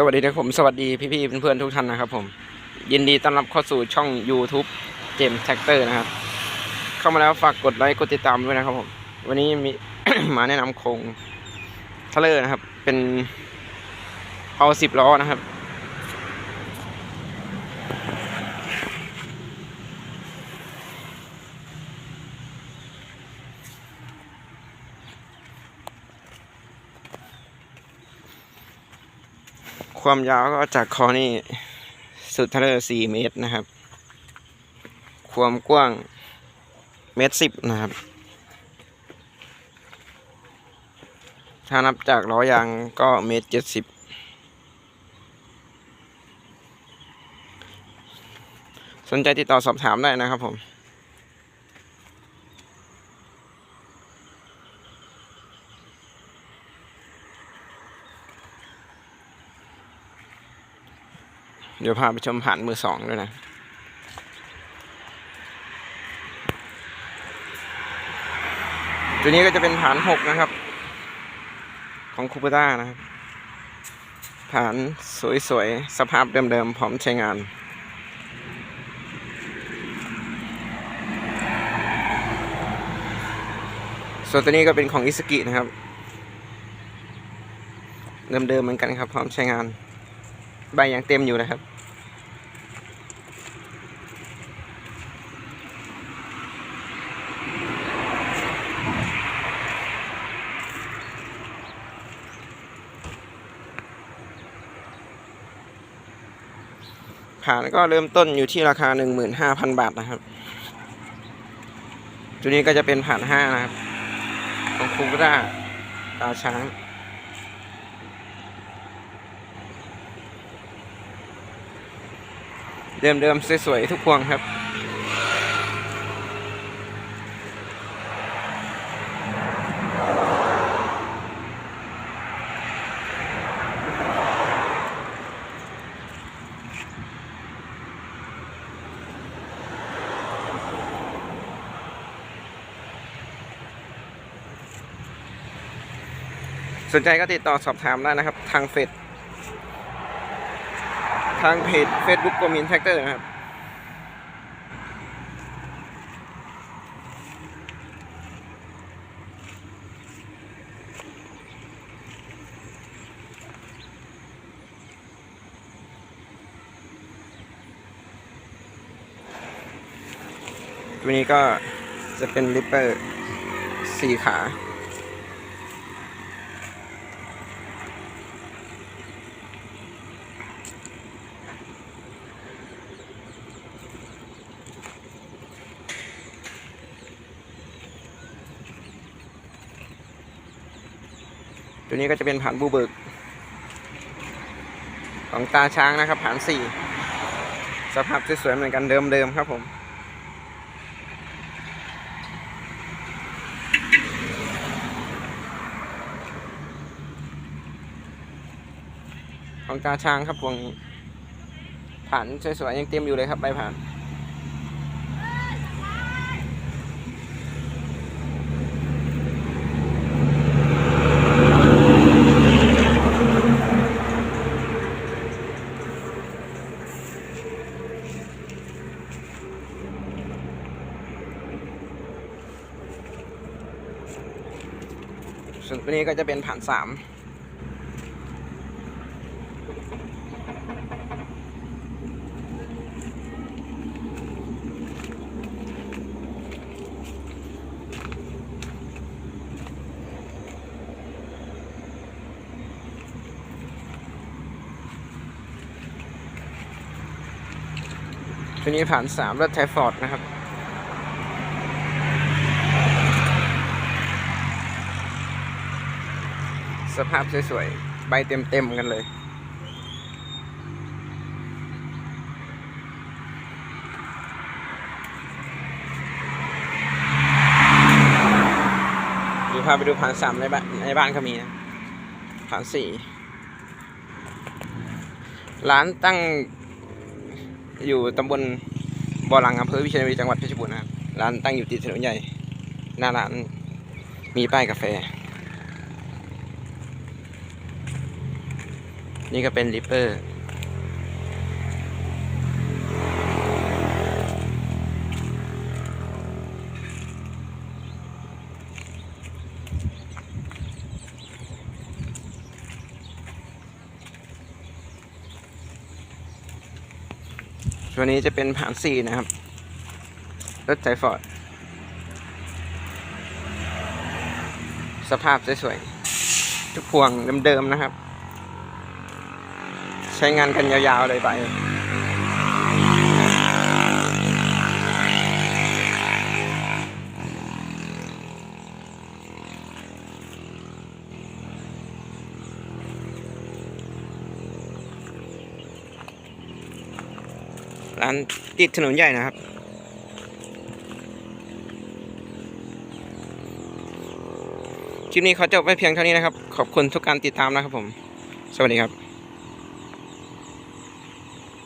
สวัสดีนะครับผมสวัสดีพี่ๆเพื่อนๆทุกท่านนะครับผมยินดีต้อนรับเข้าสู่ช่อง YouTube เจมส์แท็กเตอร์นะครับ เข้ามาแล้วฝากกดไลค์กดติดตามด้วยนะครับผมวันนี้มี มาแนะนำโครงทเลอร์นะครับ เป็นเอาสิบล้อนะครับ ความยาวก็จากคอนี่สุดเทเลสี่เมตรนะครับ ความกว้างเมตรสิบนะครับ ถ้านับจากล้อยางก็เมตรเจ็ดสิบสนใจติดต่อสอบถามได้นะครับผม เดี๋ยวพาไปชมผ่านมือสองด้วยนะตัวนี้ก็จะเป็นฐานหกนะครับ ของคูปต้านะครับฐานสวยๆ สภาพเดิมๆ พร้อมใช้งาน ส่วนตัวนี้ก็เป็นของอิสกินะครับ เดิมๆเหมือนกันครับ พร้อมใช้งาน ใบยังเต็มอยู่นะครับ ผ่านก็เริ่มต้นอยู่ที่ราคา 15,000 บาทนะครับ ตัวนี้ก็จะเป็นผ่าน5นะครับ ของคูกด้าตาช้าง เดิมๆสวยๆทุกพวงครับสนใจก็ติดต่อสอบถามได้นะครับ ทางเฟซ ทางเพจ Facebook กมินแท็กเตอร์นะครับตัวนี้ก็จะเป็นลิปเปอร์สี่ขา นี้ก็จะเป็นผ่านบูเบิกของตาช้างนะครับผ่านสี่สภาพสวยๆเหมือนกันเดิมๆครับผมของตาช้างครับพวงนี้ผ่านสวยๆยังเต็มอยู่เลยครับใบผ่าน ส่วนตัวนี้ก็จะเป็นผ่านสามตัวนี้ผ่านสามรถไทฟอร์ดนะครับ สภาพสวยๆ ใบเต็มๆ กันเลยดี๋ยวพาไปดูผ่านสามในบ้านในบ้านก็มีนะผ่านสี่ร้านตั้งอยู่ตำบลบ่อหลังอำเภอวิเชียรบุรีจังหวัดเพชรบูรณ์นะครับร้านตั้งอยู่ติดถนนใหญ่ หน้าร้านมีป้ายกาแฟ นี่ก็เป็นริปเปอร์ ตัวนี้จะเป็นผ่านสี่นะครับ รถไถฟอร์ด สภาพสวยๆทุกพวงเดิมๆนะครับ ใช้งานกันยาวๆเลยไปร้านติดถนนใหญ่นะครับ คลิปนี้ขอจบไว้เพียงเท่านี้นะครับ ขอบคุณทุกการติดตามนะครับผม สวัสดีครับ